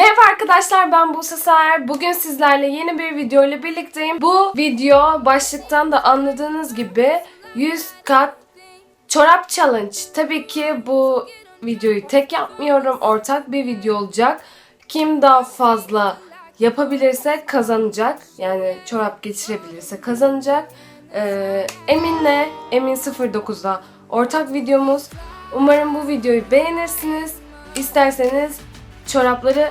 Merhaba arkadaşlar ben Buse Sayer. Bugün sizlerle yeni bir video ile birlikteyim. Bu video başlıktan da anladığınız gibi 100 kat çorap challenge. Tabii ki bu videoyu tek yapmıyorum. Ortak bir video olacak. Kim daha fazla yapabilirse kazanacak. Yani çorap geçirebilirse kazanacak. Ee, Emin'le Emin 09'da ortak videomuz. Umarım bu videoyu beğenirsiniz. İsterseniz çorapları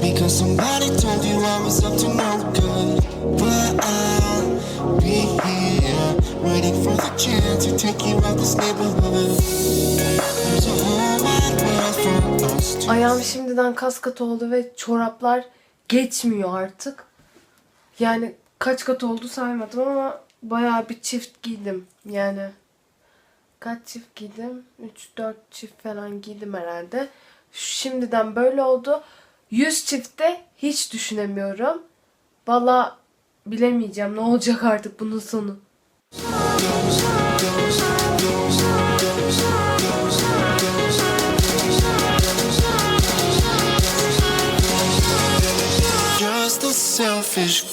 because somebody told you I was up to no good. But I'll be here waiting for the chance to take you out this neighborhood. Ayağım şimdiden kas kat oldu ve çoraplar geçmiyor artık. Yani kaç kat oldu saymadım ama bayağı bir çift giydim. Yani kaç çift giydim? 3-4 çift falan giydim herhalde. Şimdiden böyle oldu. 100 çifte hiç düşünemiyorum. Valla bilemeyeceğim ne olacak artık bunun sonu. just a selfish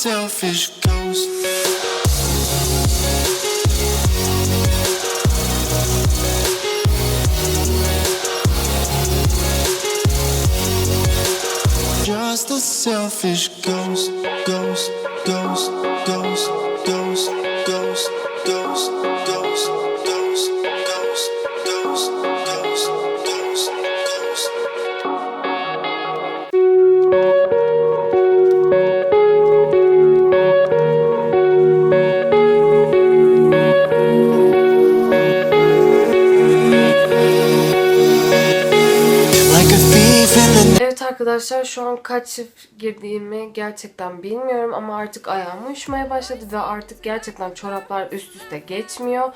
selfish ghost. Just a selfish ghost, ghost, ghost, arkadaşlar şu an kaç çift girdiğimi gerçekten bilmiyorum ama artık ayağım uyuşmaya başladı ve artık gerçekten çoraplar üst üste geçmiyor.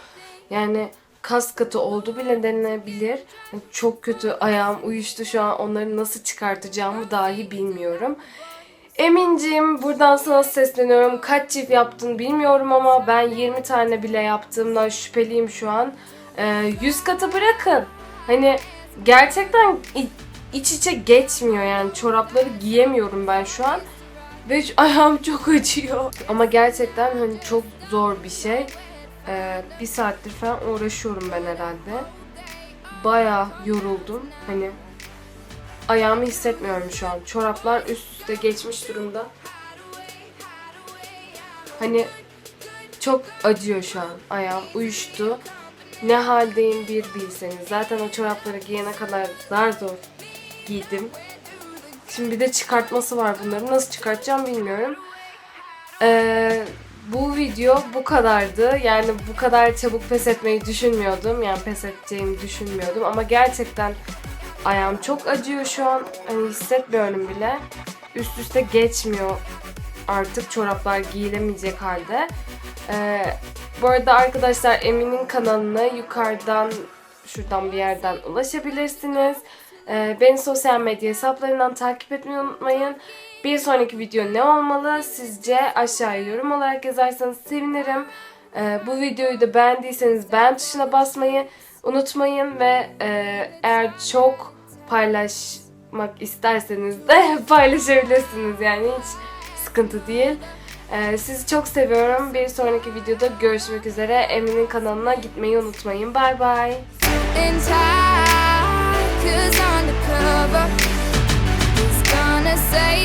Yani kas katı oldu bile denilebilir. Çok kötü ayağım uyuştu şu an onları nasıl çıkartacağımı dahi bilmiyorum. Emincim buradan sana sesleniyorum. Kaç çift yaptın bilmiyorum ama ben 20 tane bile yaptığımdan şüpheliyim şu an. Ee, 100 katı bırakın. Hani gerçekten iç içe geçmiyor yani çorapları giyemiyorum ben şu an. Ve şu- ayağım çok acıyor. Ama gerçekten hani çok zor bir şey. Ee, bir saattir falan uğraşıyorum ben herhalde. Bayağı yoruldum. Hani ayağımı hissetmiyorum şu an. Çoraplar üst üste geçmiş durumda. Hani çok acıyor şu an. Ayağım uyuştu. Ne haldeyim bir bilseniz. Zaten o çorapları giyene kadar zar zor giydim. Şimdi bir de çıkartması var bunların. Nasıl çıkartacağım bilmiyorum. Ee, bu video bu kadardı. Yani bu kadar çabuk pes etmeyi düşünmüyordum. Yani pes edeceğimi düşünmüyordum. Ama gerçekten Ayağım çok acıyor şu an. Hani hissetmiyorum bile. Üst üste geçmiyor artık çoraplar giyilemeyecek halde. Ee, bu arada arkadaşlar Emin'in kanalına yukarıdan şuradan bir yerden ulaşabilirsiniz. Ee, beni sosyal medya hesaplarından takip etmeyi unutmayın. Bir sonraki video ne olmalı sizce aşağıya yorum olarak yazarsanız sevinirim. Ee, bu videoyu da beğendiyseniz beğen tuşuna basmayı unutmayın ve e, eğer çok paylaşmak isterseniz de paylaşabilirsiniz yani hiç sıkıntı değil. Ee, sizi çok seviyorum. Bir sonraki videoda görüşmek üzere. Emin'in kanalına gitmeyi unutmayın. Bay bay. cause undercover is gonna say